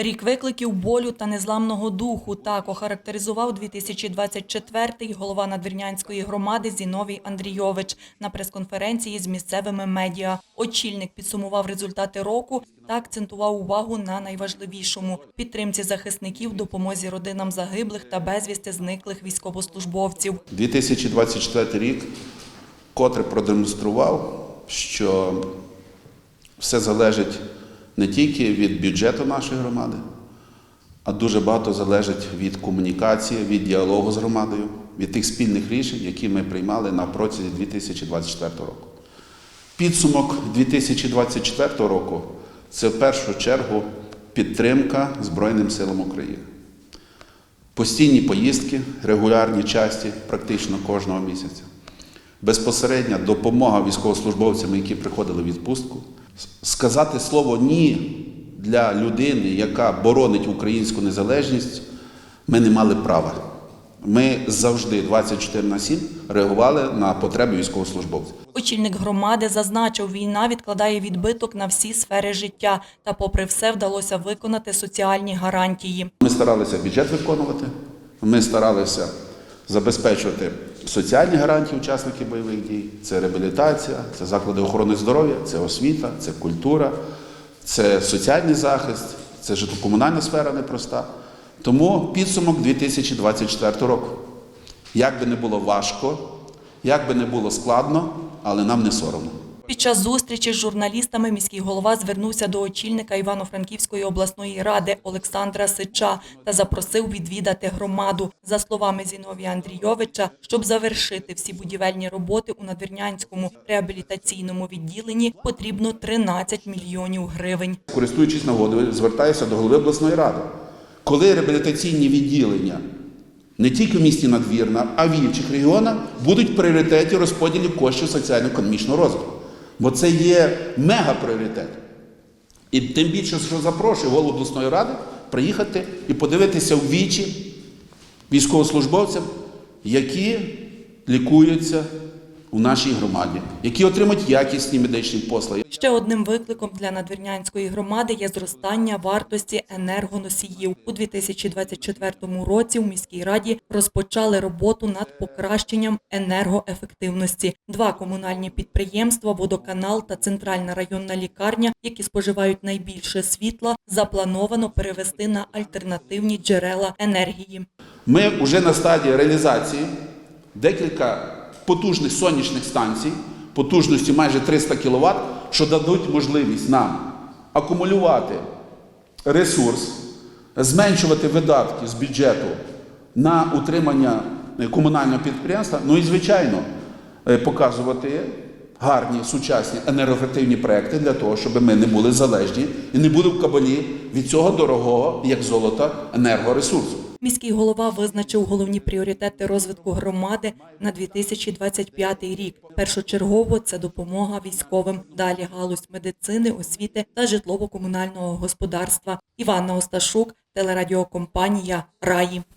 Рік викликів болю та незламного духу так охарактеризував 2024-й голова Надвірнянської громади Зіновій Андрійович на прес-конференції з місцевими медіа. Очільник підсумував результати року та акцентував увагу на найважливішому – підтримці захисників, допомозі родинам загиблих та безвісти зниклих військовослужбовців. 2024 рік котре продемонстрував, що все залежить не тільки від бюджету нашої громади, а дуже багато залежить від комунікації, від діалогу з громадою, від тих спільних рішень, які ми приймали на протязі 2024 року. Підсумок 2024 року це в першу чергу підтримка Збройним силам України. Постійні поїздки, регулярні часті практично кожного місяця. Безпосередня допомога військовослужбовцям, які приходили в відпустку. Сказати слово ні для людини, яка боронить українську незалежність, ми не мали права. Ми завжди 24 на 7 реагували на потреби військовослужбовців. Очільник громади зазначив, війна відкладає відбиток на всі сфери життя, та попри все вдалося виконати соціальні гарантії. Ми старалися бюджет виконувати, ми старалися забезпечувати соціальні гарантії учасників бойових дій. Це реабілітація, це заклади охорони здоров'я, це освіта, це культура, це соціальний захист, це житлокомунальна сфера непроста. Тому підсумок 2024 року. Як би не було важко, як би не було складно, але нам не соромно. Під час зустрічі з журналістами міський голова звернувся до очільника Івано-Франківської обласної ради Олександра Сича та запросив відвідати громаду. За словами Зіновія Андрійовича, щоб завершити всі будівельні роботи у Надвірнянському реабілітаційному відділенні, потрібно 13 мільйонів гривень. Користуючись нагодою, звертаюся до голови обласної ради. Коли реабілітаційні відділення не тільки в місті Надвірна, а в інших регіонах будуть в пріоритеті розподілів коштів соціально-економічного розвитку. Бо це є мега-пріоритет. І тим більше, що запрошую голову обласної ради приїхати і подивитися в вічі військовослужбовцям, які лікуються у нашій громаді, які отримують якісні медичні послуги. Ще одним викликом для надвірнянської громади є зростання вартості енергоносіїв. У 2024 році у міській раді розпочали роботу над покращенням енергоефективності. Два комунальні підприємства, водоканал та центральна районна лікарня, які споживають найбільше світла, заплановано перевести на альтернативні джерела енергії. Ми вже на стадії реалізації декілька потужних сонячних станцій, потужністю майже 300 кВт, що дадуть можливість нам акумулювати ресурс, зменшувати видатки з бюджету на утримання комунального підприємства, ну і, звичайно, е, показувати гарні сучасні енергоефективні проекти для того, щоб ми не були залежні і не були в кабалі від цього дорогого, як золото, енергоресурсу. Міський голова визначив головні пріоритети розвитку громади на 2025 рік. Першочергово це допомога військовим. Далі галузь медицини, освіти та житлово-комунального господарства. Іванна Осташук, телерадіокомпанія Раї.